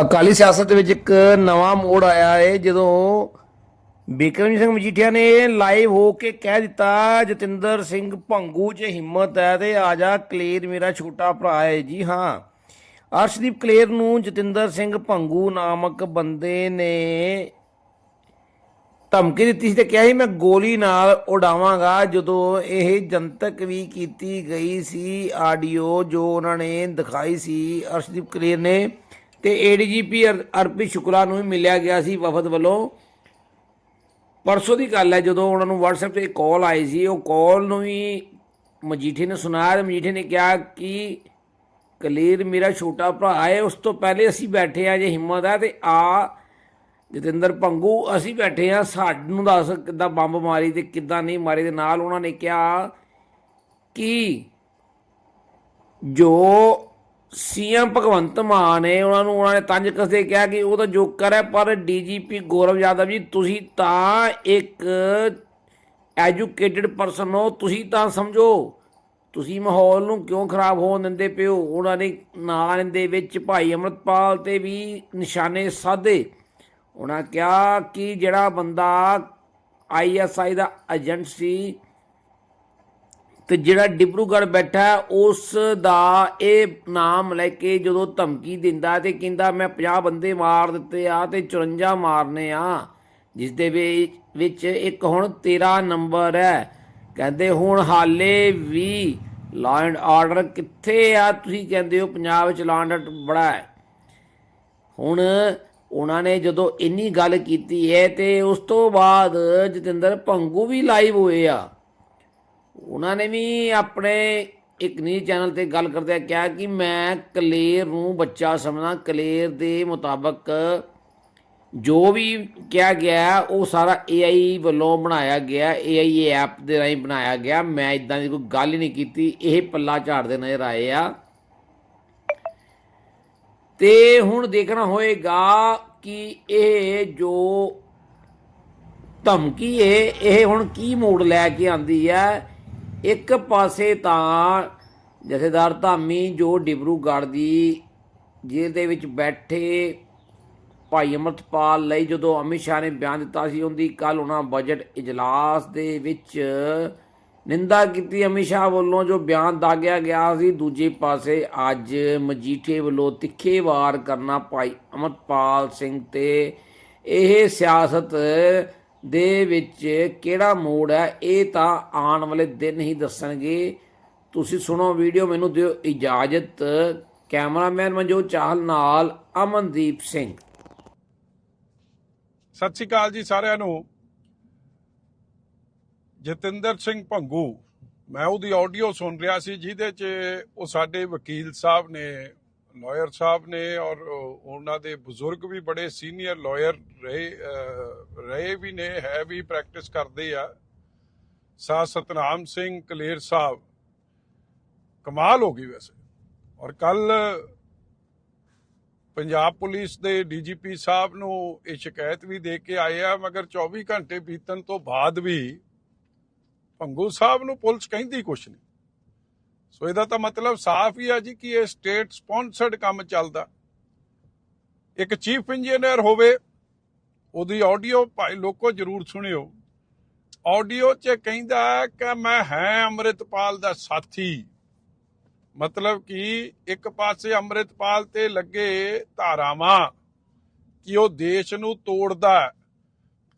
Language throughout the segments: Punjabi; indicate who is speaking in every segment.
Speaker 1: ਅਕਾਲੀ ਸਿਆਸਤ ਦੇ ਵਿੱਚ ਇੱਕ ਨਵਾਂ ਮੋੜ ਆਇਆ ਹੈ ਜਦੋਂ ਬਿਕਰਮ ਸਿੰਘ ਮਜੀਠੀਆ ਨੇ ਲਾਈਵ ਹੋ ਕੇ ਕਹਿ ਦਿੱਤਾ, ਜਤਿੰਦਰ ਸਿੰਘ ਭੰਗੂ 'ਚ ਹਿੰਮਤ ਹੈ ਤੇ ਆ ਜਾ, ਕਲੇਰ ਮੇਰਾ ਛੋਟਾ ਭਰਾ ਹੈ ਜੀ ਹਾਂ, ਅਰਸ਼ਦੀਪ ਕਲੇਰ ਨੂੰ ਜਤਿੰਦਰ ਸਿੰਘ ਭੰਗੂ ਨਾਮਕ ਬੰਦੇ ਨੇ ਧਮਕੀ ਦਿੱਤੀ ਸੀ ਤੇ ਕਿਹਾ ਸੀ, ਮੈਂ ਗੋਲੀ ਨਾਲ ਉਡਾਵਾਂਗਾ। ਜਦੋਂ ਇਹ ਜਨਤਕ ਵੀ ਕੀਤੀ ਗਈ ਸੀ, ਆਡੀਓ ਜੋ ਉਹਨਾਂ ਨੇ ਦਿਖਾਈ ਸੀ, ਅਰਸ਼ਦੀਪ ਕਲੇਰ ਨੇ ਤੇ ਏਡੀਜੀਪੀ ਅਰਪੀ ਸ਼ੁਕਲਾ ਨੂੰ ਵੀ ਮਿਲਿਆ ਗਿਆ ਸੀ ਵਫਦ ਵੱਲੋਂ। ਪਰਸੋਂ ਦੀ ਗੱਲ ਹੈ, ਜਦੋਂ ਉਹਨਾਂ ਨੂੰ WhatsApp ਤੇ ਕਾਲ ਆਈ ਸੀ, ਉਹ ਕਾਲ ਨੂੰ ਵੀ ਮਜੀਠੀ ਨੇ ਸੁਣਾਇਆ ਤੇ ਮਜੀਠੀ ਨੇ ਕਿਹਾ ਕਿ ਕਲੀਰ ਮੇਰਾ ਛੋਟਾ ਭਰਾ ਹੈ, ਉਸ ਤੋਂ ਪਹਿਲੇ ਅਸੀਂ ਬੈਠੇ ਆ ਜੇ ਹਿੰਮਤ ਹੈ ਤੇ ਆ, ਜਤਿੰਦਰ ਪੰਗੂ, ਅਸੀਂ ਬੈਠੇ ਆ ਸਾਨੂੰ ਦੱਸ ਕਿੱਦਾਂ ਬੰਬ ਮਾਰੀ ਤੇ ਕਿੱਦਾਂ ਨਹੀਂ ਮਾਰੀ ਦੇ ਨਾਲ ਉਹਨਾਂ ਨੇ ਕਿਹਾ ਕਿ ਜੋ ਸੀਐਮ ਭਗਵੰਤ ਮਾਨ ਨੇ ਉਹਨਾਂ ਨੂੰ, ਉਹਨਾਂ ਨੇ ਤੰਜ ਕਸਦੇ ਕਿਹਾ ਕਿ ਉਹ ਤਾਂ ਜੋਕਰ ਹੈ, ਪਰ ਡੀਜੀਪੀ ਗੌਰਵ ਯਾਦਵ ਜੀ, ਤੁਸੀਂ ਤਾਂ ਇੱਕ ਐਜੂਕੇਟਿਡ ਪਰਸਨ ਹੋ, ਤੁਸੀਂ ਤਾਂ ਸਮਝੋ, ਤੁਸੀਂ ਮਾਹੌਲ ਨੂੰ ਕਿਉਂ ਖਰਾਬ ਹੋਣ ਦਿੰਦੇ ਪਿਓ ਉਹਨਾਂ ਨੇ ਨਾਂ ਦੇ ਵਿੱਚ ਭਾਈ ਅਮਰਤਪਾਲ ਤੇ ਵੀ ਨਿਸ਼ਾਨੇ ਸਾਧੇ। ਉਹਨਾਂ ਕਿਹਾ ਕਿ ਜਿਹੜਾ ਬੰਦਾ ਆਈਐਸਆਈ ਦਾ ਏਜੰਟ ਸੀ ਤੇ ਜਿਹੜਾ ਡਿਬਰੂਗੜ੍ਹ ਬੈਠਾ ਉਸ ਦਾ ਇਹ ਨਾਮ ਲੈ ਕੇ ਜਦੋਂ ਧਮਕੀ ਦਿੰਦਾ ਤੇ ਕਹਿੰਦਾ, ਮੈਂ 50 ਬੰਦੇ ਮਾਰ ਦਿੱਤੇ ਆ ਤੇ 54 ਮਾਰਨੇ ਆ। ਜਿਸ ਦੇ ਵਿੱਚ ਇੱਕ ਹੁਣ 13 ਨੰਬਰ ਹੈ। ਕਹਿੰਦੇ, ਹੁਣ ਹਾਲੇ ਵੀ ਲਾਅ ਐਂਡ ਆਰਡਰ ਕਿੱਥੇ ਆ? ਤੁਸੀਂ ਕਹਿੰਦੇ ਹੋ ਪੰਜਾਬ ਵਿੱਚ ਲਾਅ ਐਂਡ ਬੜਾ ਹੈ। ਹੁਣ ਉਹਨਾਂ ਨੇ ਜਦੋਂ ਇੰਨੀ ਗੱਲ ਕੀਤੀ ਹੈ ਤੇ ਉਸ ਤੋਂ ਬਾਅਦ ਜਤਿੰਦਰ, ਭੰਗੂ ਵੀ ਲਾਈਵ ਹੋਏ ਆ। ਉਹਨਾਂ ਨੇ ਵੀ ਆਪਣੇ ਇੱਕ ਨਿਊਜ਼ ਚੈਨਲ ਤੇ ਗੱਲ ਕਰਦਿਆਂ ਕਿਹਾ ਕਿ ਮੈਂ ਕਲੇਰ ਨੂੰ ਬੱਚਾ ਸਮਝਣਾ ਕਲੇਰ ਦੇ ਮੁਤਾਬਕ ਜੋ ਵੀ ਕਿਹਾ ਗਿਆ, ਉਹ ਸਾਰਾ AI ਵੱਲੋਂ ਬਣਾਇਆ ਗਿਆ AI ਐਪ ਦੇ ਰਾਹੀਂ ਬਣਾਇਆ ਗਿਆ। ਮੈਂ ਇਦਾਂ ਦੀ ਕੋਈ ਗੱਲ ਹੀ ਨਹੀਂ ਕੀਤੀ। ਇਹ ਪੱਲਾ ਝਾੜਦੇ ਨਜ਼ਰ ਆਏ ਆ। ਤੇ ਹੁਣ ਦੇਖਣਾ ਹੋਏਗਾ ਕਿ ਇਹ ਜੋ ਧਮਕੀ ਹੈ ਇਹ ਹੁਣ ਕੀ ਮੋੜ ਲੈ ਕੇ ਆਂਦੀ ਹੈ ਇੱਕ ਪਾਸੇ ਤਾਂ ਜਥੇਦਾਰ ਧਾਮੀ ਜੋ ਡਿਬਰੂਗੜ੍ਹ ਦੀ ਜੇਲ੍ਹ ਦੇ ਵਿੱਚ ਬੈਠੇ ਭਾਈ ਅਮਰਤਪਾਲ ਲਈ ਜਦੋਂ ਅਮਿਤ ਸ਼ਾਹ ਨੇ ਬਿਆਨ ਦਿੱਤਾ ਸੀ, ਉਹਦੀ ਕੱਲ ਉਹਨਾਂ ਬਜਟ ਇਜਲਾਸ ਦੇ ਵਿੱਚ ਨਿੰਦਾ ਕੀਤੀ ਅਮਿਤ ਸ਼ਾਹ ਵੱਲੋਂ, ਜੋ ਬਿਆਨ ਦਾਗਿਆ ਗਿਆ ਸੀ। ਦੂਜੇ ਪਾਸੇ ਅੱਜ ਮਜੀਠੇ ਵੱਲੋਂ ਤਿੱਖੇ ਵਾਰ ਕਰਨਾ ਭਾਈ ਅਮਰਪਾਲ ਸਿੰਘ ਤੇ ਇਹ ਸਿਆਸਤ ਦੇ ਵਿੱਚ ਕਿਹੜਾ ਮੋੜ ਹੈ, ਇਹ ਤਾਂ ਆਉਣ ਵਾਲੇ ਦਿਨ ਹੀ ਦੱਸਣਗੇ। ਤੁਸੀਂ ਸੁਣੋ ਵੀਡੀਓ, ਮੈਨੂੰ ਦਿਓ ਇਜਾਜ਼ਤ। ਕੈਮਰਾਮੈਨ ਮਨਜੋਤ ਚਾਹਲ ਨਾਲ ਅਮਨਦੀਪ ਸਿੰਘ।
Speaker 2: ਸਤਿ ਸ਼੍ਰੀ ਅਕਾਲ ਜੀ ਸਾਰਿਆਂ ਨੂੰ। ਜਤਿੰਦਰ ਸਿੰਘ ਭੰਗੂ, ਮੈਂ ਉਹਦੀ ਆਡੀਓ ਸੁਣ ਰਿਹਾ ਸੀ, ਜਿਹਦੇ 'ਚ ਉਹ ਸਾਡੇ ਵਕੀਲ ਸਾਹਿਬ ਨੇ ਲਾਇਰ ਸਾਹਿਬ ਨੇ ਔਰ ਉਹਨਾਂ ਦੇ ਬਜ਼ੁਰਗ ਵੀ ਬੜੇ ਸੀਨੀਅਰ ਲਾਇਰ ਰਹੇ ਰਹੇ ਵੀ ਨੇ, ਹੈ ਵੀ ਪ੍ਰੈਕਟਿਸ ਕਰਦੇ ਆ। ਸਾ ਸਤਨਾਮ ਸਿੰਘ ਕਲੇਰ ਸਾਹਿਬ ਕਮਾਲ ਹੋ ਗਈ ਵੈਸੇ। ਔਰ ਕੱਲ ਪੰਜਾਬ ਪੁਲਿਸ ਦੇ ਡੀਜੀਪੀ ਸਾਹਿਬ ਨੂੰ ਇਹ ਸ਼ਿਕਾਇਤ ਵੀ ਦੇ ਕੇ ਆਏ ਆ, ਮਗਰ 24 ਘੰਟੇ ਬੀਤਣ ਤੋਂ ਬਾਅਦ ਵੀ ਭੰਗੂ ਸਾਹਿਬ ਨੂੰ ਪੁਲਿਸ ਕਹਿੰਦੀ ਕੁਛ ਨਹੀਂ। ਸੋ ਇਹਦਾ ਤਾਂ ਮਤਲਬ ਸਾਫ਼ ਹੀ ਆ ਜੀ ਕਿ ਇਹ ਸਟੇਟ ਸਪਾਂਸਰਡ ਕੰਮ ਚੱਲਦਾ। ਇੱਕ ਚੀਫ ਇੰਜੀਨੀਅਰ ਹੋਵੇ, ਉਹਦੀ ਆਡੀਓ ਭਾਈ ਲੋਕੋ ਜਰੂਰ ਸੁਣਿਓ। ਆਡੀਓ 'ਚ ਕਹਿੰਦਾ ਕਿ ਮੈਂ ਹੈ ਅੰਮ੍ਰਿਤਪਾਲ ਦਾ ਸਾਥੀ। ਮਤਲਬ ਕਿ ਇੱਕ ਪਾਸੇ ਅੰਮ੍ਰਿਤਪਾਲ ਤੇ ਲੱਗੇ ਧਾਰਾਵਾਂ ਕਿ ਉਹ ਦੇਸ਼ ਨੂੰ ਤੋੜਦਾ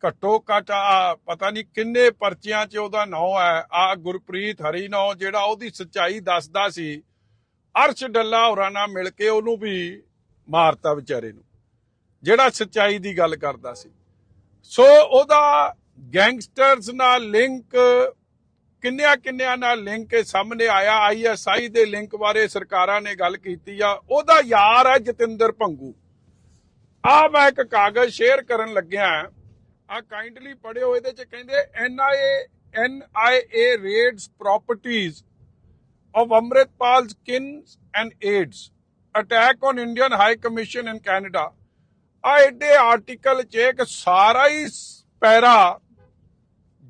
Speaker 2: ਘੱਟੋ ਘੱਟ ਆ, ਪਤਾ ਨਹੀਂ ਕਿੰਨੇ ਪਰਚਿਆਂ 'ਚ ਉਹਦਾ ਨਾਂ ਹੈ। ਆ ਗੁਰਪ੍ਰੀਤ ਹਰੀ ਨਾਂ, ਜਿਹੜਾ ਉਹਦੀ ਸੱਚਾਈ ਦੱਸਦਾ ਸੀ। ਅਰਸ਼ ਡੱਲਾ ਹੋਰਾਂ ਨਾਲ ਮਿਲ ਕੇ ਉਹਨੂੰ ਵੀ ਮਾਰਤਾ ਵਿਚਾਰੇ ਨੂੰ। ਜਿਹੜਾ ਸੱਚਾਈ ਦੀ ਗੱਲ ਕਰਦਾ ਸੀ। ਸੋ ਉਹਦਾ ਗੈਂਗਸਟਰਸ ਨਾਲ ਲਿੰਕ ਕਿੰਨਿਆਂ ਕਿੰਨਿਆਂ ਨਾਲ ਲਿੰਕ ਇਹ ਸਾਹਮਣੇ ਆਇਆ। ਆਈਐਸਆਈ ਦੇ ਲਿੰਕ ਬਾਰੇ ਸਰਕਾਰਾਂ ਨੇ ਗੱਲ ਕੀਤੀ ਆ। ਉਹਦਾ ਯਾਰ ਹੈ ਜਤਿੰਦਰ ਭੰਗੂ। ਆ ਮੈਂ ਇੱਕ ਕਾਗਜ਼ ਸ਼ੇਅਰ ਕਰਨ ਲੱਗਿਆ ਆ ਕਾਈਂਡਲੀ ਪੜਿਓ ਇਹਦੇ ਚ ਕਹਿੰਦੇ NIA NIA raids properties of Amritpal kins and aides attack on Indian high commission in Canada ਆ ਇਹਦੇ ਆਰਟੀਕਲ 'ਚ ਇੱਕ ਸਾਰਾ ਹੀ para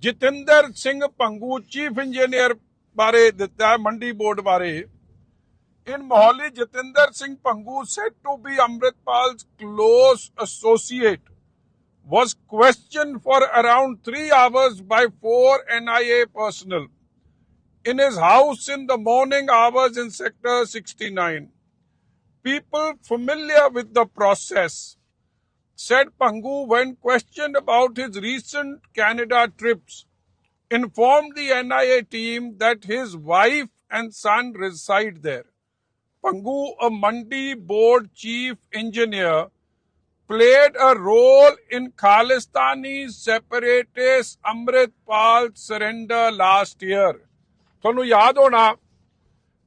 Speaker 2: Jatinder Singh Pangu chief engineer ਬਾਰੇ ਦਿੱਤਾ ਮੰਡੀ ਬੋਰਡ ਬਾਰੇ in Mohali Jatinder Singh Pangu said to be Amritpal's close associate was questioned for around three hours by four NIA personnel in his house in the morning hours in Sector 69. People familiar with the process said Pangu, when questioned about his recent Canada trips, informed the NIA team that his wife and son reside there. Pangu, a Mandi board chief engineer, played a role in Khalistani separatist Amritpal surrender last year. ਤੁਹਾਨੂੰ ਯਾਦ ਹੋਣਾ,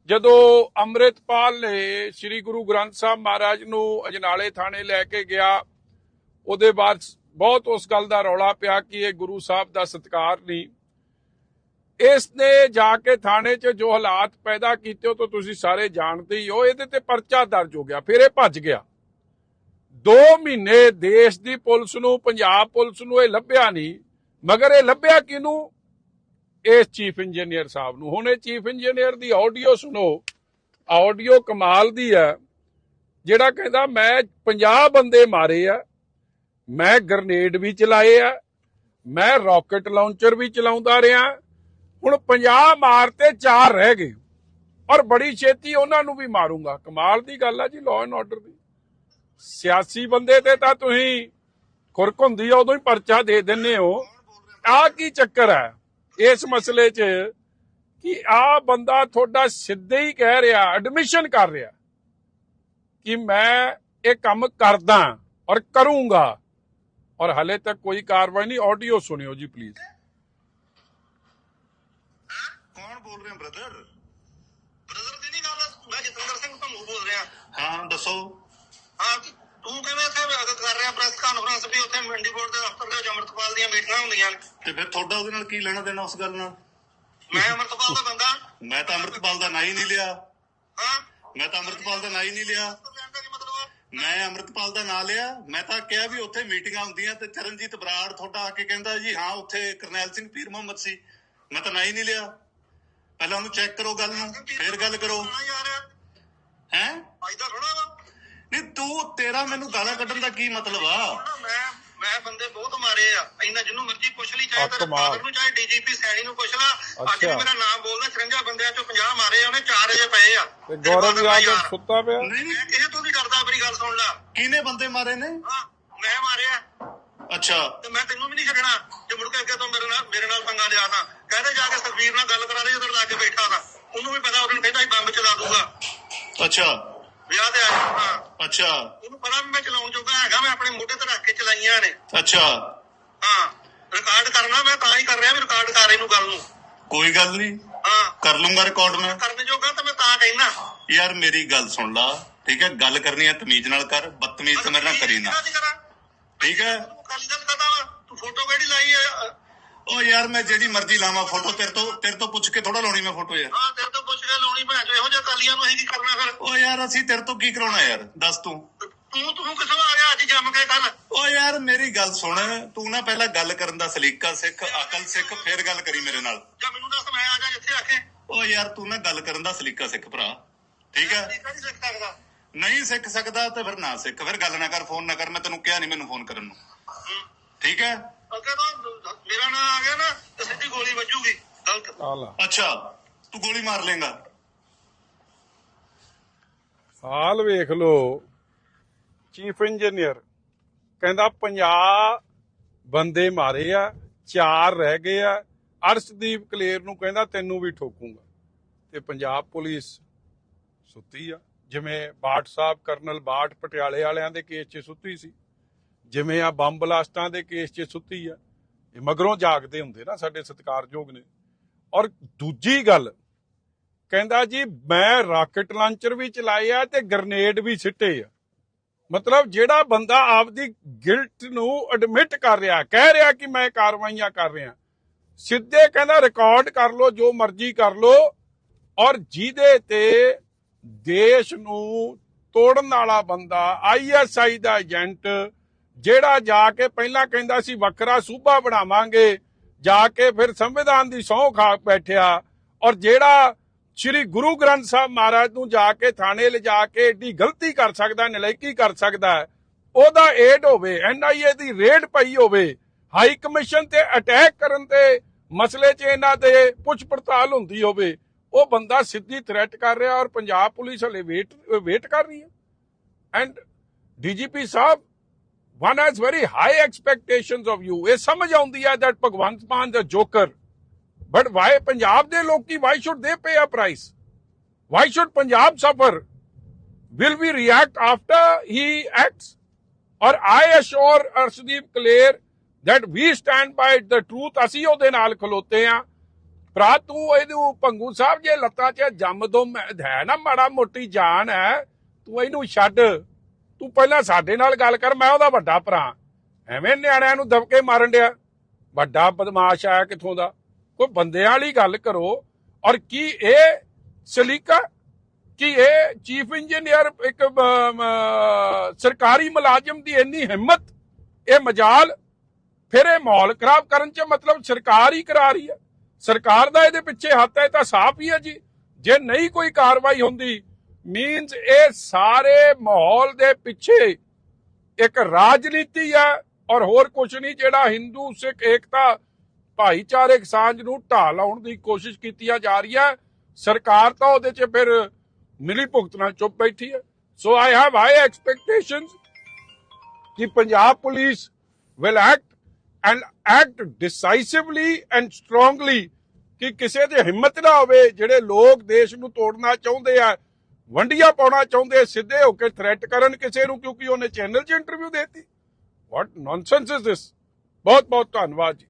Speaker 2: ਜਦੋਂ ਅੰਮ੍ਰਿਤਪਾਲ ਨੇ ਸ੍ਰੀ ਗੁਰੂ ਗ੍ਰੰਥ ਸਾਹਿਬ ਮਹਾਰਾਜ ਨੂੰ ਅਜਨਾਲੇ ਥਾਣੇ ਲੈ ਕੇ ਗਿਆ, ਉਹਦੇ ਬਾਅਦ ਬਹੁਤ ਉਸ ਗੱਲ ਦਾ ਰੌਲਾ ਪਿਆ ਕਿ ਇਹ ਗੁਰੂ ਸਾਹਿਬ ਦਾ ਸਤਿਕਾਰ ਨਹੀਂ ਇਸ ਨੇ ਜਾ ਕੇ ਥਾਣੇ 'ਚ ਜੋ ਹਾਲਾਤ ਪੈਦਾ ਕੀਤੇ ਉਹ ਤਾਂ ਤੁਸੀਂ ਸਾਰੇ ਜਾਣਦੇ ਹੀ ਹੋ, ਇਹਦੇ ਤੇ ਪਰਚਾ ਦਰਜ ਹੋ ਗਿਆ, ਫਿਰ ਇਹ ਭੱਜ ਗਿਆ 2 ਮਹੀਨੇ ਦੇਸ਼ ਦੀ ਪੁਲਿਸ ਨੂੰ, ਪੰਜਾਬ ਪੁਲਿਸ ਨੂੰ ਇਹ ਲੱਭਿਆ ਨਹੀਂ, ਮਗਰ ਇਹ ਲੱਭਿਆ ਕਿਹਨੂੰ? ਇਸ ਚੀਫ ਇੰਜੀਨੀਅਰ ਸਾਹਿਬ ਨੂੰ। ਹੁਣ ਇਹ ਚੀਫ ਇੰਜੀਨੀਅਰ ਦੀ ਆਡੀਓ ਸੁਣੋ। ਆਡੀਓ ਕਮਾਲ ਦੀ ਹੈ। ਜਿਹੜਾ ਕਹਿੰਦਾ, ਮੈਂ 50 ਬੰਦੇ ਮਾਰੇ ਆ, ਮੈਂ ਗ੍ਰਨੇਡ ਵੀ ਚਲਾਏ ਆ, ਮੈਂ ਰਾਕਟ ਲਾਂਚਰ ਵੀ ਚਲਾਉਂਦਾ ਰਿਹਾ। ਹੁਣ 50 ਮਾਰ ਤੇ 4 ਰਹਿ ਗਏ। ਔਰ ਬੜੀ ਛੇਤੀ ਉਹਨਾਂ ਨੂੰ ਵੀ ਮਾਰੂੰਗਾ। ਕਮਾਲ ਦੀ ਗੱਲ ਆ ਜੀ ਲਾਅ ਐਂਡ ਆਰਡਰ ਦੀ। ਸਿਆਸੀ ਬੰਦੇ ਤੇ ਤਾਂ ਤੁਸੀਂ ਖੁਰਕ ਹੁੰਦੀ ਆ ਉਦੋਂ ਹੀ ਪਰਚਾ ਦੇ ਦਿੰਨੇ ਹੋ। ਆ ਕੀ ਚੱਕਰ ਹੈ? ਇਸ ਮਸਲੇ 'ਚ ਕਿ ਆ ਬੰਦਾ ਤੁਹਾਡਾ ਸਿੱਧੇ ਹੀ ਕਹਿ ਰਿਹਾ ਐਡਮਿਸ਼ਨ ਕਰ ਰਿਹਾ ਕਿ ਮੈਂ ਇਹ ਕੰਮ ਕਰਦਾ ਔਰ ਕਰੂੰਗਾ। ਔਰ ਹਲੇ ਤੱਕ ਕੋਈ ਕਾਰਵਾਈ ਨਹੀਂ ਆਡੀਓ ਸੁਣਿਓ ਜੀ ਪਲੀਜ਼
Speaker 3: ਕੌਣ ਬੋਲ ਰਹੇ ਬ੍ਰਦਰ
Speaker 4: ਬ੍ਰਦਰ ਦੀ ਨਹੀਂ ਗੱਲ ਮੈਂ ਜਤਿੰਦਰ ਸਿੰਘ ਭੰਗੂ ਬੋਲ ਰਿਹਾ।
Speaker 3: ਹਾਂ ਦੱਸੋ।
Speaker 4: ਹਾਂ ਤੂੰ ਕਿਵੇਂ ਇੱਥੇ ਅਗਤ ਕਰ ਰਿਹਾ? ਪ੍ਰੈਸ ਕਾਨਫਰੰਸ ਵੀ ਉੱਥੇ ਮੰਡੀ ਬੋਰਡ ਦੇ ਦਫ਼ਤਰ ਦੇ ਵਿੱਚ ਅੰਮ੍ਰਿਤਪਾਲ ਦੀਆਂ ਮੀਟਿੰਗਾਂ ਹੁੰਦੀਆਂ ਨੇ।
Speaker 3: ਤੇ ਫਿਰ ਤੁਹਾਡਾ ਉਹਦੇ ਨਾਲ ਕੀ ਲੈਣਾ ਦੇਣਾ ਉਸ ਗੱਲ ਨਾਲ?
Speaker 4: ਮੈਂ ਅੰਮ੍ਰਿਤਪਾਲ ਦਾ ਬੰਦਾ।
Speaker 3: ਮੈਂ ਤਾਂ ਅੰਮ੍ਰਿਤਪਾਲ ਦਾ ਨਾਂ ਹੀ ਨਹੀਂ ਲਿਆ।
Speaker 4: ਹਾਂ?
Speaker 3: ਮੈਂ ਤਾਂ ਅੰਮ੍ਰਿਤਪਾਲ ਦਾ ਨਾਂ ਹੀ ਨਹੀਂ ਲਿਆ? ਮੈਂ ਅੰਮ੍ਰਿਤਪਾਲ ਦਾ ਨਾਂ ਲਿਆ। ਮੈਂ ਤਾਂ ਕਿਹਾ ਵੀ ਉੱਥੇ ਮੀਟਿੰਗਾਂ ਹੁੰਦੀਆਂ ਤੇ ਚਰਨਜੀਤ ਬਰਾੜ ਤੁਹਾਡਾ ਆ ਕੇ ਕਹਿੰਦਾ ਜੀ ਹਾਂ ਉੱਥੇ ਕਰਨੈਲ ਸਿੰਘ ਪੀਰ ਮੁਹੰਮਦ ਸੀ। ਮੈਂ ਤਾਂ ਨਾਂ ਹੀ ਨਹੀਂ ਲਿਆ। ਪਹਿਲਾਂ ਉਹਨੂੰ ਚੈੱਕ ਕਰੋ ਗੱਲ ਨੂੰ ਫੇਰ ਗੱਲ ਕਰੋ।
Speaker 4: ਹਾਂ? ਫਾਇਦਾ ਥੋੜਾ ਵਾ।
Speaker 3: ਨਹੀਂ ਤੂੰ ਤੇਰਾ ਮੈਨੂੰ ਗਾਲਾਂ ਕੱਢਣ ਦਾ ਕੀ ਮਤਲਬ ਆ?
Speaker 4: ਮੈਂ ਮੈਂ ਬੰਦੇ ਬਹੁਤ ਮਾਰੇ ਆ। ਇੰਨਾ ਜਿਹਨੂੰ ਮਰਜ਼ੀ ਪੁੱਛ ਲਈ ਚਾਹੇ
Speaker 2: ਆ
Speaker 4: ਤੇਰੇ। ਫਾਦਰ ਨੂੰ ਚਾਹੇ ਡੀਜੀਪੀ ਸੈਣੀ ਨੂੰ ਪੁੱਛ ਲਾ। ਅੱਜ ਵੀ। ਮੇਰਾ ਨਾਮ ਬੋਲਦਾ 53 ਬੰਦਿਆਂ ਚੋਂ 50 ਮਾਰੇ ਆ ਉਹਨੇ 4 ਅਜੇ ਪਏ ਆ।
Speaker 2: ਤੇ ਗੌਰਵ ਯਾਦਵ
Speaker 4: ਯਾਰ।
Speaker 2: ਸੁੱਤਾ ਪਿਆ?
Speaker 3: ਨਹੀਂ।
Speaker 4: ਕਿਸੇ ਤੋਂ ਨਹੀਂ ਡਰਦਾ ਮੇਰੀ ਗੱਲ ਸੁਣ ਲੈ।
Speaker 3: ਕਿਹਨੇ ਬੰਦੇ ਮਾਰੇ ਨੇ?
Speaker 4: ਹਾਂ ਮੈਂ ਮਾਰਿਆ।
Speaker 3: ਅੱਛਾ।
Speaker 4: ਤੇ ਮੈਂ ਤੈਨੂੰ ਵੀ ਨਹੀਂ ਛੱਡਣਾ ਜੇ ਮੁੜ ਕੇ ਅੱਗੇ ਤੋਂ ਮੇਰੇ ਨਾਲ ਮੇਰੇ ਨਾਲ ਪੰਗਾ ਲਿਆ ਤਾਂ। ਕਹਿੰਦੇ ਜਾ ਕੇ ਸਰਵੀਰ ਨਾਲ ਗੱਲ ਕਰਾ ਦੇ ਜਦੋਂ ਲਾ ਕੇ ਬੈਠਾ ਤਾਂ। ਉਹਨੂੰ ਵੀ ਪਤਾ ਉਹਨੂੰ ਕਹਿੰਦਾ ਸੀ ਬੰਬ ਚਲਾ ਦੂਗਾ।
Speaker 3: ਅੱਛਾ।
Speaker 4: ਵਿਆਹ ਤੇ ਆ ਹਾਂ।
Speaker 3: ਅੱਛਾ।
Speaker 4: ਉਹਨੂੰ ਪਤਾ ਵੀ ਮੈਂ ਚਲਾਉਣ ਜੋਗਾ ਹੈਗਾ ਮੈਂ ਆਪਣੇ ਮੋਢੇ ਤੇ ਰੱਖ ਕੇ ਚਲਾਈਆਂ ਨੇ।
Speaker 3: ਅੱਛਾ।
Speaker 4: ਹਾਂ ਰਿਕਾਰਡ ਕਰਨਾ ਮੈਂ ਤਾਂ ਹੀ ਕਰ ਰਿਹਾ ਵੀ ਰਿਕਾਰਡ ਕਰ ਇਹਨੂੰ ਗੱਲ ਨੂੰ।
Speaker 3: ਕੋਈ ਗੱਲ ਨਹੀਂ।
Speaker 4: ਹਾਂ।
Speaker 3: ਕਰ ਲੂੰਗਾ ਰਿਕਾਰਡ ਮੈਂ।
Speaker 4: ਕਰਨ ਜੋਗਾ ਤਾਂ ਮੈਂ ਤਾਂ ਕਹਿਣਾ
Speaker 3: ਯਾਰ ਮੇਰੀ ਗੱਲ ਸੁਣ ਲਾ। ਠੀਕ ਹੈ ਗੱਲ ਕਰਨੀ ਹੈ ਤਮੀਜ਼ ਨਾਲ ਕਰ ਬਦਤਮੀਜ਼ ਤਾਂ ਮੇਰੇ ਨਾਲ ਕਰੀ ਨਾ। ਠੀਕ ਹੈ।
Speaker 4: ਕੱਲ ਗੱਲ ਕਰਦਾ ਵਾ। ਤੂੰ ਫੋਟੋ ਕਿਹੜੀ ਲਾਈ ਹੈ
Speaker 3: ਉਹ ਯਾਰ ਮੈਂ ਜਿਹੜੀ ਮਰਜ਼ੀ ਲਾਵਾਂ ਫੋਟੋ ਤੇਰੇ ਤੋਂ ਤੇਰੇ ਤੋਂ ਪੁੱਛ ਕੇ ਥੋੜਾ ਲਾਉਣੀ ਮੈਂ ਫੋਟੋ ਯਾਰ।
Speaker 4: ਹਾਂ ਲਾਉਣੀ ਭੈਣ ਚੋ ਇਹੋ ਜਿਹੇ ਕਾਲੀਆਂ ਨੂੰ ਅਸੀਂ ਕੀ ਕਰਨਾ ਫਿਰ?
Speaker 3: ਉਹ ਯਾਰ ਅਸੀਂ ਤੇਰੇ ਤੋਂ ਕੀ ਕਰਾਉਣਾ ਯਾਰ? ਦੱਸ ਤੂੰ।
Speaker 4: ਤੂੰ ਤੂੰ ਕਿੱਥੋਂ ਆ ਗਿਆ ਅੱਜ ਜੰਮ ਕੇ ਕੱਲ
Speaker 3: ਉਹ ਯਾਰ ਮੇਰੀ ਗੱਲ ਸੁਣ। ਤੂੰ ਨਾ ਪਹਿਲਾਂ ਗੱਲ ਕਰਨ ਦਾ ਸਲੀਕਾ ਸਿੱਖ ਅਕਲ ਸਿੱਖ ਫਿਰ ਗੱਲ ਕਰੀ ਮੇਰੇ ਨਾਲ।
Speaker 4: ਜਾਂ ਮੈਨੂੰ ਦੱਸ ਮੈਂ ਆ ਜਾ ਜਿੱਥੇ ਆਖੇ
Speaker 3: ਉਹ ਯਾਰ ਤੂੰ ਨਾ ਗੱਲ ਕਰਨ ਦਾ ਸਲੀਕਾ ਸਿੱਖ ਭਰਾ। ਠੀਕ ਹੈ?
Speaker 4: ਨਹੀਂ ਸਿੱਖ ਸਕਦਾ।
Speaker 3: ਨਹੀਂ ਸਿੱਖ ਸਕਦਾ ਤੇ ਫਿਰ ਨਾ ਸਿੱਖ। ਫਿਰ ਗੱਲ ਨਾ ਕਰ ਫੋਨ ਨਾ ਕਰ। ਮੈਂ ਤੈਨੂੰ ਕਿਹਾ ਨਹੀਂ ਮੈਨੂੰ ਫੋਨ ਕਰਨ ਨੂੰ। ਠੀਕ ਹੈ?
Speaker 4: ਅੱਗੇ ਤੋਂ ਮੇਰਾ ਨਾਂ ਆ ਗਿਆ ਨਾ ਤੇ ਸਿੱਧੀ ਗੋਲੀ ਵੱਜੂਗੀ। ਗਲਤ।
Speaker 3: ਅੱਛਾ ਤੂੰ ਗੋਲੀ ਮਾਰ ਲੇਗਾ
Speaker 2: ਹਾਲ ਵੇਖ ਲੋ ਚੀਫ ਇੰਜੀਨੀਅਰ ਕਹਿੰਦਾ 50 ਬੰਦੇ ਮਾਰੇ ਆ, ਚਾਰ ਰਹਿ ਗਏ ਆ। ਅਰਸ਼ਦੀਪ ਕਲੇਰ ਨੂੰ ਕਹਿੰਦਾ, ਤੈਨੂੰ ਵੀ ਠੋਕੂਗਾ। ਤੇ ਪੰਜਾਬ ਪੁਲਿਸ ਸੁੱਤੀ ਆ। ਜਿਵੇਂ ਬਾਟ ਸਾਹਿਬ, ਕਰਨਲ ਬਾਟ ਪਟਿਆਲੇ ਵਾਲਿਆਂ ਦੇ ਕੇਸ 'ਚ ਸੁੱਤੀ ਸੀ, ਜਿਵੇਂ ਆ ਬੰਬ ਬਲਾਸਟਾਂ ਦੇ ਕੇਸ 'ਚ ਸੁੱਤੀ ਆ। ਇਹ ਮਗਰੋਂ ਜਾਗਦੇ ਹੁੰਦੇ ਨਾ ਸਾਡੇ ਸਤਿਕਾਰਯੋਗ ਨੇ। ਔਰ ਦੂਜੀ ਗੱਲ ਕਹਿੰਦਾ ਜੀ, ਮੈਂ ਰਾਕਟ ਲਾਂਚਰ ਵੀ ਚਲਾਏ ਆ ਤੇ ਗ੍ਰਨੇਡ ਵੀ ਸਿੱਟੇ ਆ। ਮਤਲਬ ਜਿਹੜਾ ਬੰਦਾ ਆਪਦੀ ਗਿਲਟ ਨੂੰ ਐਡਮਿਟ ਕਰ ਰਿਹਾ, ਕਹਿ ਰਿਹਾ ਕਿ ਮੈਂ ਕਾਰਵਾਈਆਂ ਕਰ ਰਿਹਾ, ਸਿੱਧੇ ਕਹਿੰਦਾ ਰਿਕਾਰਡ ਕਰ ਲੋ ਜੋ ਮਰਜ਼ੀ ਕਰ ਲੋ ਔਰ ਜਿਹਦੇ ਤੇ ਦੇਸ਼ ਨੂੰ ਤੋੜਨ ਵਾਲਾ ਬੰਦਾ ਆਈਐਸਆਈ ਦਾ ਏਜੰਟ, ਜਿਹੜਾ ਜਾ ਕੇ ਪਹਿਲਾਂ ਕਹਿੰਦਾ ਸੀ, ਵੱਖਰਾ ਸੂਬਾ ਬਣਾਵਾਂਗੇ, ਜਾ ਕੇ ਫਿਰ ਸੰਵਿਧਾਨ ਦੀ ਸਹੁੰ ਖਾ ਬੈਠਿਆ, ਔਰ ਜਿਹੜਾ ਸ੍ਰੀ ਗੁਰੂ ਗ੍ਰੰਥ ਸਾਹਿਬ ਮਹਾਰਾਜ ਨੂੰ ਜਾ ਕੇ ਥਾਣੇ ਲਿਜਾ ਕੇ ਏਡੀ ਗਲਤੀ ਕਰ ਸਕਦਾ, ਨਲਾਇਕੀ ਕਰ ਸਕਦਾ ਉਹਦਾ ਏਡ ਹੋਵੇ ਐਨਆਈਏ ਦੀ ਰੇਡ ਪਈ ਹੋਵੇ ਹਾਈ ਕਮਿਸ਼ਨ ਤੇ ਅਟੈਕ ਕਰਨ ਤੇ ਮਸਲੇ 'ਚ ਇਹਨਾਂ ਦੇ ਪੁੱਛ ਪੜਤਾਲ ਹੁੰਦੀ ਹੋਵੇ, ਉਹ ਬੰਦਾ ਸਿੱਧੀ ਥ੍ਰੈਟ ਕਰ ਰਿਹਾ ਔਰ ਪੰਜਾਬ ਪੁਲਿਸ ਹਲੇ ਵੇਟ ਵੇਟ ਕਰ ਰਹੀ ਹੈ। And DGP Sahib one has very high expectations of you, ਇਹ ਸਮਝ ਆਉਂਦੀ ਹੈ ਦੈਟ ਭਗਵੰਤ ਮਾਨ ਦਾ ਜੋਕਰ ਬਟ ਵਾਈ ਪੰਜਾਬ ਦੇ ਲੋਕੀ why should they pay a price why should Punjab suffer will we react after he acts? ਔਰ I assure Arshdeep Kaler that we stand by the truth. ਅਸੀਂ ਉਹਦੇ ਨਾਲ ਖਲੋਤੇ ਆ ਭਰਾ, ਤੂੰ ਇਹਨੂੰ ਪੰਗੂ ਸਾਹਿਬ ਜੇ ਲੱਤਾਂ 'ਚ ਜੰਮ ਦੋ ਹੈ ਨਾ, ਮਾੜਾ ਮੋਟੀ ਜਾਨ ਹੈ। ਤੂੰ ਇਹਨੂੰ ਛੱਡ। ਤੂੰ ਪਹਿਲਾਂ ਸਾਡੇ ਨਾਲ ਗੱਲ ਕਰ, ਮੈਂ ਉਹਦਾ ਵੱਡਾ ਭਰਾ। ਐਵੇਂ ਨਿਆਣਿਆਂ ਨੂੰ ਦਬਕੇ ਮਾਰਨ ਡਿਆ। ਵੱਡਾ ਬਦਮਾਸ਼ ਆਇਆ ਕਿੱਥੋਂ ਦਾ? ਕੋਈ ਬੰਦਿਆਂ ਵਾਲੀ ਗੱਲ ਕਰੋ ਔਰ ਕੀ ਇਹ ਸਲੀਕਾ, ਕਿ ਇਹ ਚੀਫ ਇੰਜੀਨੀਅਰ, ਇੱਕ ਸਰਕਾਰੀ ਮੁਲਾਜ਼ਮ ਦੀ ਇੰਨੀ ਹਿੰਮਤ, ਇਹ ਮਜਾਲ, ਫਿਰ ਇਹ ਮਾਹੌਲ ਖਰਾਬ ਕਰਨ ਚ ਮਤਲਬ ਸਰਕਾਰ ਹੀ ਕਰਾ ਰਹੀ ਹੈ। ਸਰਕਾਰ ਦਾ ਇਹਦੇ ਪਿੱਛੇ ਹੱਥ ਹੈ ਤਾਂ ਸਾਫ਼ ਹੀ ਹੈ ਜੀ। ਜੇ ਨਹੀਂ ਕੋਈ ਕਾਰਵਾਈ ਹੁੰਦੀ ਮੀਨਸ ਇਹ ਸਾਰੇ ਮਾਹੌਲ ਦੇ ਪਿੱਛੇ ਇੱਕ ਰਾਜਨੀਤੀ ਹੈ ਔਰ ਹੋਰ ਕੁਝ ਨਹੀਂ, ਜਿਹੜਾ ਹਿੰਦੂ, ਸਿੱਖ, ਏਕਤਾ ਭਾਈਚਾਰਕ ਸਾਂਝ ਨੂੰ ਢਾਹ ਲਾਉਣ ਦੀ ਕੋਸ਼ਿਸ਼ ਕੀਤੀਆਂ ਜਾ ਰਹੀ ਹੈ ਸਰਕਾਰ ਤਾਂ ਉਹਦੇ 'ਚ ਫਿਰ ਮਿਲੀ ਭੁਗਤ ਨਾਲ ਚੁੱਪ ਬੈਠੀ ਹੈ। So I have high expectations ਕਿ Punjab police will act and act decisively and strongly ਕਿ ਕਿਸੇ ਦੀ ਹਿੰਮਤ ਨਾ ਹੋਵੇ, ਜਿਹੜੇ ਲੋਕ ਦੇਸ਼ ਨੂੰ ਤੋੜਨਾ ਚਾਹੁੰਦੇ ਆ, ਵੰਡੀਆਂ ਪਾਉਣਾ ਚਾਹੁੰਦੇ ਸਿੱਧੇ ਹੋ ਕੇ ਥ੍ਰੈਟ ਕਰਨ ਕਿਸੇ ਨੂੰ ਕਿਉਂਕਿ ਉਹਨੇ ਚੈਨਲ 'ਚ ਇੰਟਰਵਿਊ ਦਿੱਤੀ। ਵਾਟ ਨੌਨਸੈਂਸ ਇਜ਼ ਦਿਸ ਬਹੁਤ ਬਹੁਤ ਧੰਨਵਾਦ ਜੀ।